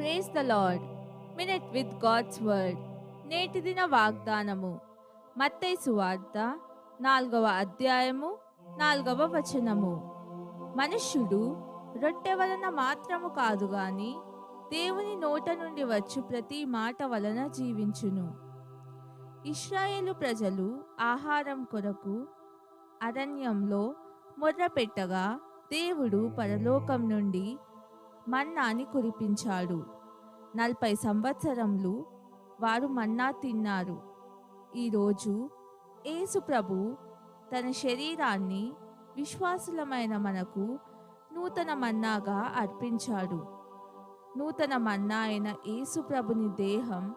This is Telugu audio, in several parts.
Praise the lord minute with God's word నేటి దిన వాగ్దానము. మత్తైసు వార్త నాలుగవ అధ్యాయము నాలుగవ వచనము. మనుష్యుడు రొట్టె వలన మాత్రము కాదు గాని దేవుని నోట నుండి వచ్చు ప్రతి మాట వలన జీవించును. ఇస్రాయేలు ప్రజలు ఆహారం కొరకు అరణ్యంలో మొర్రపెట్టగా దేవుడు పరలోకం నుండి మన్నాని కురిపించాడు. నలభై సంవత్సరములు వారు మన్నా తిన్నారు. ఈరోజు యేసుప్రభు తన శరీరాన్ని విశ్వాసులమైన మనకు నూతన మన్నాగా అర్పించాడు. నూతన మన్నా అయిన యేసుప్రభుని దేహం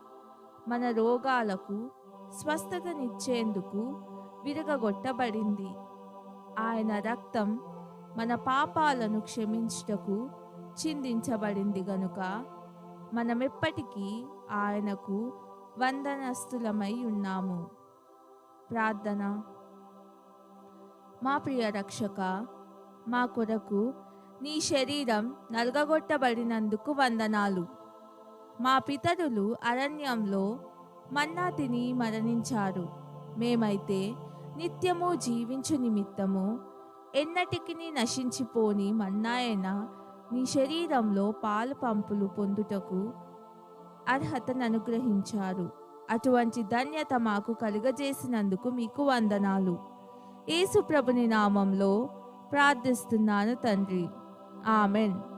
మన రోగాలకు స్వస్థతనిచ్చేందుకు విరగగొట్టబడింది. ఆయన రక్తం మన పాపాలను క్షమించుటకు చిందించబడింది గనుక మనమెప్పటికీ ఆయనకు వందనస్తులమై ఉన్నాము. ప్రార్థన. మా ప్రియ రక్షక మా కొరకు నీ శరీరం నలగగొట్టబడినందుకు వందనాలు. మా పితరులు అరణ్యంలో మన్నా తిని మరణించారు. మేమైతే నిత్యము జీవించు నిమిత్తము ఎన్నటికి నశించిపోని మన్నాయన నీ శరీరంలో పాలు పంపులు పొందుటకు అర్హతను అనుగ్రహించారు అటువంటి ధన్యత మాకు కలుగజేసినందుకు మీకు వందనాలు. ఏసుప్రభుని నామంలో ప్రార్థిస్తున్నాను తండ్రి. ఆమెన్.